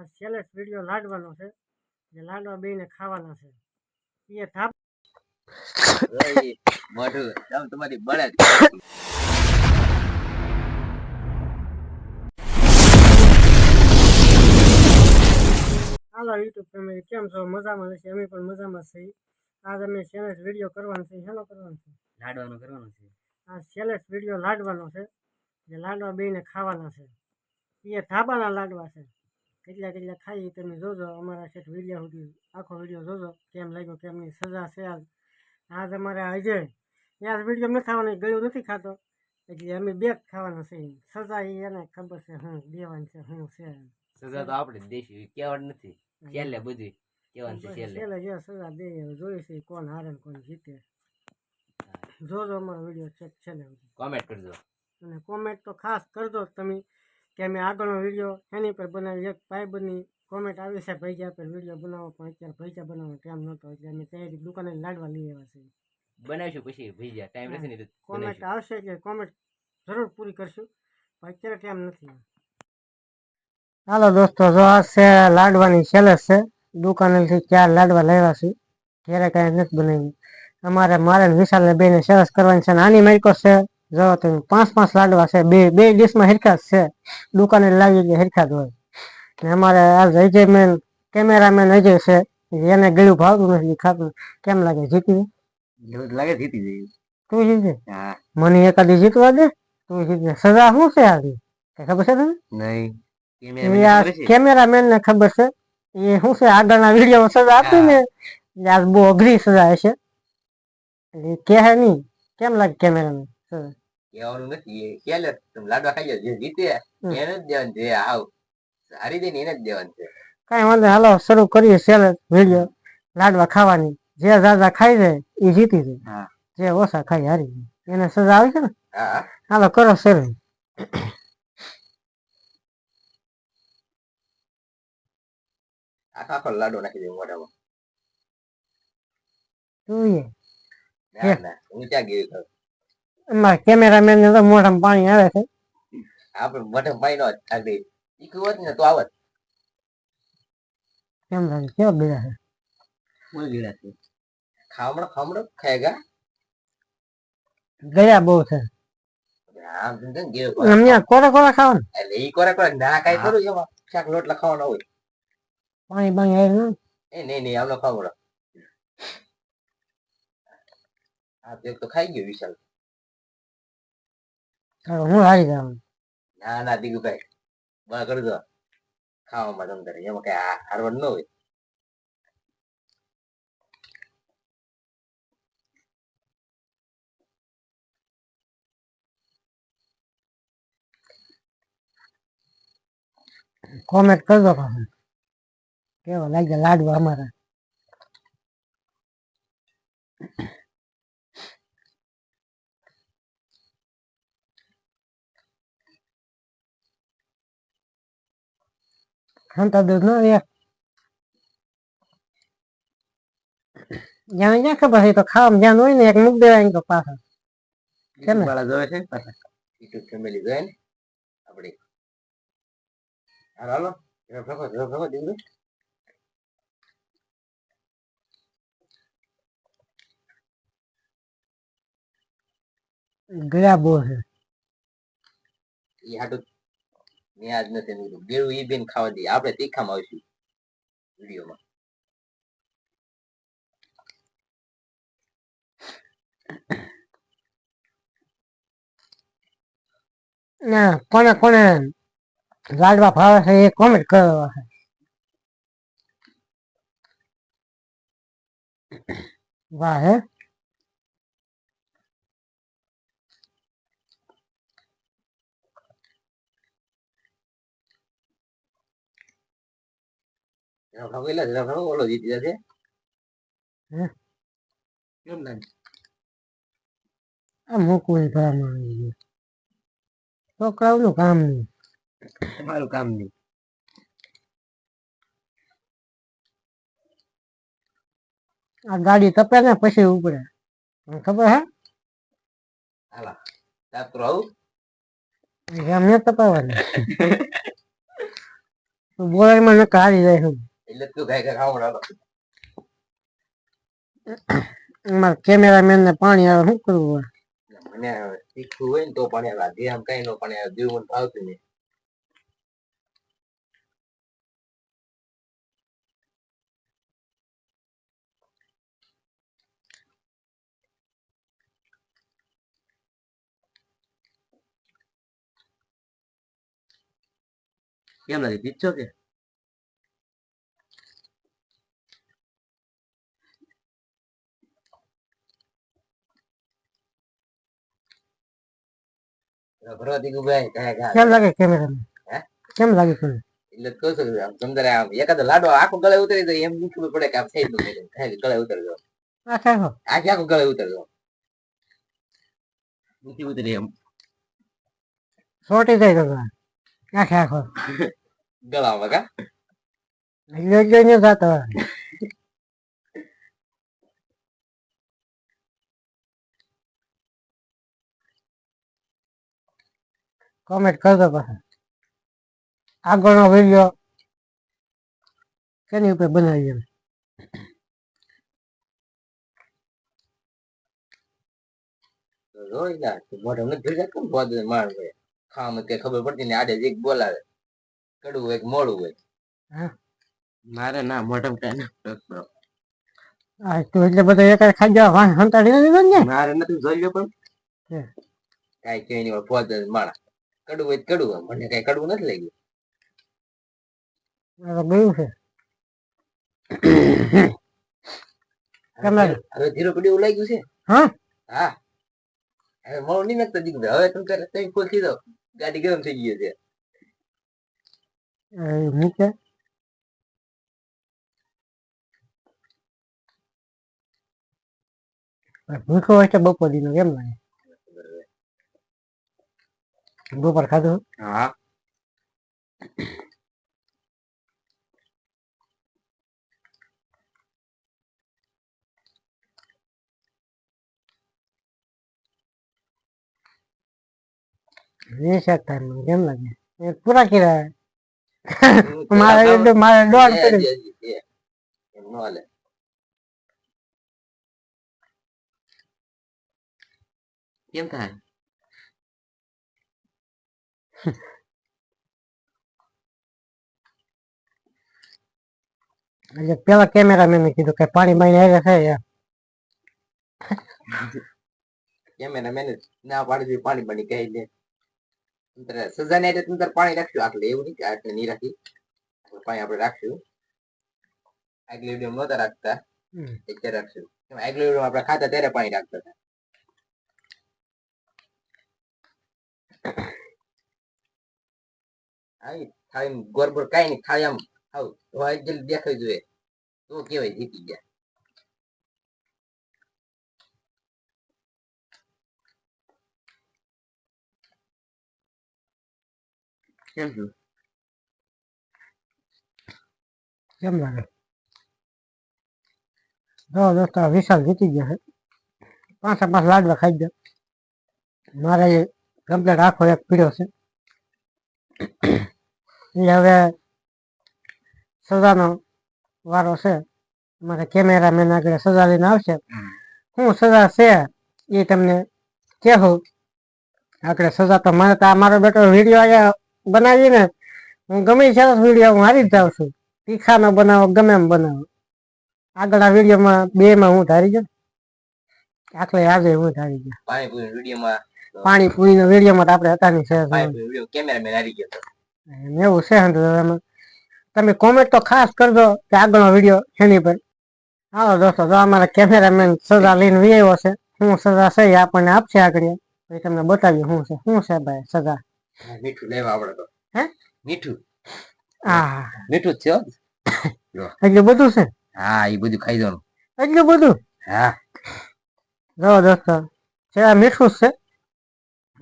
આ Seles video લાડવાનો છે. જે લાડવા બેને ખાવાના છે. એ થાપ મોઢું આમ તમારી બળદ હાલો યુટ્યુબ ફેમિલી કેમ છો? મજામાં છે? અમે પણ મજામાં છીએ આજ અમે સેલેસ વીડિયો કરવાનો છે. હેલો કરવાનો છે? લાડવાનું કરવાનું છે. આ સેલેસ વીડિયો લાડવાનો છે. જે લાડવા બેને ખાવાના છે. એ થાબાના લાડવા છે. કેટલા કેટલા ખાઈ તમે જોજો અમારા સેટ વીડિયો સુધી આખો વીડિયો જોજો કેમ લાગ્યો કેમની સજા છે આજ. આજ અમારે અજય યાર વીડિયો નથી ખાવાનો ગળ્યું નથી ખાતો. એટલે અમે બે ખાવાના છે સજા એ એને ખબર છે હું દેવાની છે હું છે સજા તો આપણે દેશી કહેવાનું નથી. છેલ્લે બધી કહેવાનું છે છેલ્લે. છેલ્લે જે સજા દે જોઈ છે કોણ હારે ને કોણ જીતે. જોજો અમારો વીડિયો ચેક છેલ્લે સુધી. કોમેન્ટ કરજો. અને કોમેન્ટ તો ખાસ કરજો તમે. કે અમે આગળનો વીડિયો એની પર બનાવી. એક ભાઈબંધની કોમેન્ટ આવી છે ભૈજા પર વીડિયો બનાવો પણ અત્યારે ભૈજા બનાવવાનો ટાઈમ નહોતો. એટલે અમે તૈયારી દુકાને લાડવા લઈ આવ્યા છીએ. બનાવીશું પછી ભઈ ટાઈમ રહેશે નહીં કોમેન્ટ આવશે એટલે કોમેન્ટ જરૂર પૂરી કરશું પણ અત્યારે ટાઈમ નથી. હાલો દોસ્તો જો આ છે લાડવાની સેલેસ છે. દુકાનેથી ચાર લાડવા લાવ્યા છે ઘરે કાંઈ નથી બનાવ્યું. અમારે મારે વિશાલને બેને સેલેસ કરવાની છે નાની આની માઇકો છે. જો તમે પાંચ પાંચ લાડવા છે. બે બે ડીશમાં હરખા જ છે. દુકાને લાવી એટલે હરખા જ હોય. ને અમારે આ અજય મેન કેમેરામેન અજય છે. એને ગળ્યું ભાવતું નથી ખાતું કેમ લાગે? જીતી એવું લાગે જીતી જઈએ તું જીતે? મને એકાદી જીતવા દે? તું જીતે. સજા શું છે આની? ખબર છે તને? નહીં. કેમેરામેન ને ખબર છે? એ શું છે? આગળના વીડિયો સજા આપી ને આજ આ બહુ અઘરી સજા હશે. કે હે નહીં. કેમ લાગે કેમેરામેન? સજા કહેવાનું નથી એ છેલ્લે તમે લાડવા ખાઈ જાવ જે જીતે એને જ દેવાનું છે આવ. હારી દે એને જ દેવાનું છે. કઈ વાંધો હાલો શરૂ કરીએ સેલ વીડિયો લાડવા ખાવાની. જે જાજા ખાઈ જાય એ જીતી જાય જે ઓછા ખાઈ હારી જાય એને સજા આવે છે ને? હાલો કરો શરૂ. આખો આખો લાડો નાખી દે મોઢામાં. જોઈએ. ના ના હું ત્યાં ગયું અમારા કેમેરામેન ને તો મોઢામાં પાણી આવે છે. આપણે મોઢે પાણી નો આગળ ઈકું હોત ને તો આવત કેમ લાગે કેવા બધા છે? બોલ ગીડા છે. ખામણ ખામણ ખાયગા ગયા? બહુ છે. અમને કોરે કોરે ખાવાનું? એટલે ઈ કોરે કોરે ના કાઈ કરું એમાં? શાક લોટ લખાવાનો હોય. પાણી પાણી આવે એ નહીં નહીં આમનો ખાવડો આ એક તો ખાઈ ગયો વિશાલ. હું હારી જવાનું ના ના દીગુભાઈ બા કરજો ખાવામાં તમ તારે એમાં કઈ હારવડ ન હોય કોમેન્ટ કરજો પાછું કેવા લાગ્યા લાડવા અમારા ના એક જ્યાં જ્યાં ખબર છે તો ખાવામાં જ્યાં હોય ને એક મૂક દેવાય તો પાછા કેમ ને? વાળા જોવે છે પાછા યુટ્યુબ ફેમિલી જોવે ને આપડી હાલો રફ રફો રફ રફો દીકરો ગયા બહુ છે ઈ હાટું મેં આજ નથી મીધું ગેળું ઈ બેન ખાવા દઈએ આપણે તીખામાં આવીશું વિડીયોમાં. ના, કોને કોને લાડવા ભાવે છે એ કોમેન્ટ કરવા વાહ, હે? રફ રફો છે રફ રફો ઓલો જીતી જશે હે? કેમ લાગે આ મૂકવું કામ આવી ગયું છોકરાઓનું કામ નહીં તમારું કામ નહીં આ ગાડી તપે ને પછી ઉપડે ખબર હે હાલા રાત્રો આવું એમને તપાવવાની બોલાવીમાં નકર હારી જાય છે એટલે તું ગાય ગાય ખાવડ હાલો અમારા કેમેરામેન ને પાણી આવે શું કરવું હવે મને શીખવું હોય ને તો પણ આવે જે આમ કઈ નો પણ આવે જેવું મને ભાવતું નહીં કેમ લાગે પીછો કે ભરવાથી ઊભા ગાય ગાય કેમ લાગે કેમેરામેન કેમ લાગે તમને એટલે કહું છું આમ સમજારે આમ એકાદો લાડો આખો ગળે ઉતરી જાય એમ પૂછવું પડે કે આમ થઈ ગયું ગળે ઉતરી ગયો. આખે આખો ગળે ઉતરી ગયો. ઉતરી એમ. સોટી જાય તો આખે આખો. ગળામાં કા? યોગ્ય કોમેન્ટ કરજો પાછા. આગળનો વીડિયો કેની ઉપર બનાવીએ ના મોઢા નથી કેમ માણ હોય? ખાવામાં કઈ ખબર પડતી ને આડે એક બોલાવે. કડવું હોય મોડું હોય? હા. મારે ના મોઢા કઈ ના. આ તો એટલે બધા એક ખાઈ જવા હંતાડી નથી ને મારે નથી જોઈ પણ. કાઈ કઈ નહીં પોત માણા કડવું હોય કડવું મને કઈ કડવું નથી લાગ્યું. ગયું છે. હવે ધીરો પડી એવું લાગ્યું છે? હા. હા. હવે મોડું નહીં નાખતો દીકું હવે તમે કરે તમે ફૂલ થઈ દો ગાડી ગરમ થઈ ગઈ છે. નીચે. ભૂખો હોય છે બપોરી નો કેમ લાગે? બપોર ખાધું હા વીસ હેક્ટરનું કેમ લાગે પૂરા કર્યા મારે મારે દોઢ એ, પડી એ, એ, એ. એમ નો હાલે. કેમ થાય એટલે પેલા કેમેરામેન કીધું કે પાણી બાણી આવે છે યાર કેમેરા મેને ના પાડી પાણી પાણી કહી દે તંતરે સજા ને તંત્ર પાણી રાખશું આટલે એવું નહીં કે આટલે નહીં રાખી પાણી આપણે રાખશું આગલી વીડિયો નહોતા રાખતા અત્યારે રાખશું આગલી વીડિયો આપણે ખાતા ત્યારે પાણી રાખતા હતા આવી થાળી ગોરબોર કાંઈ નહીં થાળી આમ આવ હોય જલ્દી દેખાવી જોઈએ. તો કેવાય જીતી ગયા કેમ છું? કેમ લાગે? જો દોસ્તો વિશાલ જીતી ગયા છે. પાંચ પાંચ લાડવા ખાઈ ગયા. મારે કમ્પ્લેટ આખો એક પીડ્યો છે. એ હવે સજાનો વારો છે. મારે કેમેરામેન આગળ સજા લઈને આવશે. હું સજા છે એ તમને કહેવું. આગળ સજા તો મને તો આ મારો બેટો વીડિયો અહીંયા બનાવીને હું ગમે સરસ વીડિયો હું હારી જ જાઉં છું. તીખાનો બનાવો ગમે એમ બનાવો. આગળ આ વિડીયોમાં બે માં હું ધારી જાઉં આખલે આજે હું ધારી ગયો. પાણીપુરી વિડીયોમાં પાણીપુરીનો વિડીયોમાં તો આપણે હતા નહીં છે પાણીપુરી કેમેરામેન હારી ગયો એવું છે એમાં. તમે કોમેન્ટ તો ખાસ કરજો કે આગળનો વીડિયો એની પર. હાલો દોસ્તો જો અમારા કેમેરામેન સજા લઈને વિયેવો છે. શું સજા છે આપણને આપશે આગળ. પછી તમને બતાવ્યું શું છે. શું છે ભાઈ સજા? મીઠું લેવા આવડે તો. હે? મીઠું? આ મીઠું જ છે હો. એટલું બધું છે? હા એ બધું ખાઈ જવાનું. એટલું બધું? હા. જો દોસ્તો છે આ મીઠું છે.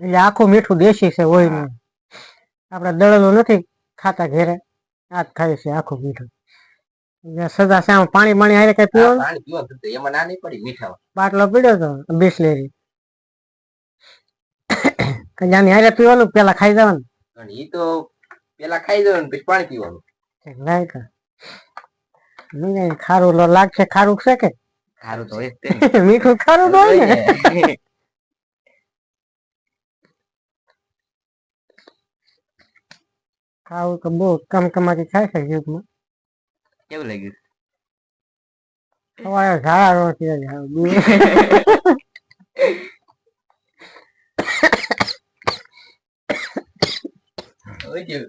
એટલે આખું મીઠું દેશી છે હોય નહીં આપણે દળેલું નથી ખાતા ઘેરે. આ જ ખાય છે આખું મીઠું. સદા શ્યામ પાણી પાણી હારે કઈ પીવો પાણી એમાં ના નહીં પડી મીઠા બાટલો પીડ્યો તો બિસ્લેરી. કજાની હારે પીવાનું પેલા ખાઈ જવાનું? અને ઈ તો પેલા ખાઈ જવાનું પછી પાણી પીવાનું. રાઈટ નહીં ખારું લાગશે ખારું છે કે? ખારું તો તે. મીઠું ખારું તો હોય ને. ખાવું તો બહુ કમ કમાતી થાય છે યુગમાં કેવું લાગ્યું સવારે ઝાડા નથી હોય ગયું.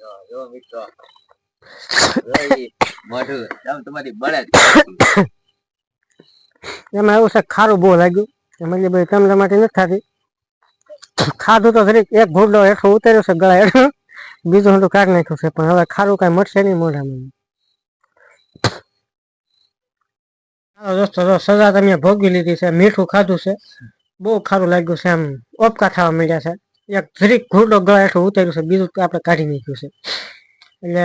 જો, જો મિત્રો. જો ઈ મોઢું આમ તમારી બળે જ. એમાં એવું છે કે ખારું બહુ લાગ્યું એમાં ભાઈ તમને માટે નથી ખાતી ખાધું તો જરીક એક ઘોડલો હેઠો ઉતર્યો છે ગળા હેઠો બીજું હું તો કાઢી નાખ્યું છે, પણ હવે ખારું કાંઈ મળશે નહીં મોઢામાં. હાલો દોસ્તો, તો સજા તમે ભોગવી લીધી છે, મીઠું ખાધું છે. બહુ ખારું લાગ્યું છે, આમ ઓપકા થવા માંડ્યા છે. એક જરીક ઘોડલો ગળા હેઠો ઉતર્યું છે, બીજું આપણે કાઢી નાખ્યું છે. એટલે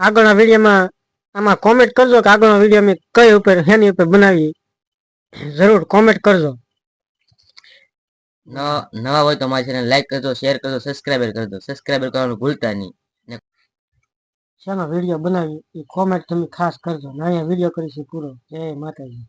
આગળના વિડીયોમાં આમાં કોમેન્ટ કરજો, કે આગળનો વીડિયો અમે કઈ ઉપર, શેની ઉપર બનાવી, જરૂર કોમેન્ટ કરજો. ન- નવા હોય તો મારી ચેનલ લાઈક કરજો શેર કરજો સબસ્ક્રાઇબર કરજો. સબસ્ક્રાઇબર કરવાનું ભૂલતા નહીં. શેનો વીડિયો બનાવી. એ કોમેન્ટ તમે ખાસ કરજો. ના વીડિયો કરીશું પૂરો. જય માતાજી.